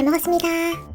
잘 먹었습니다.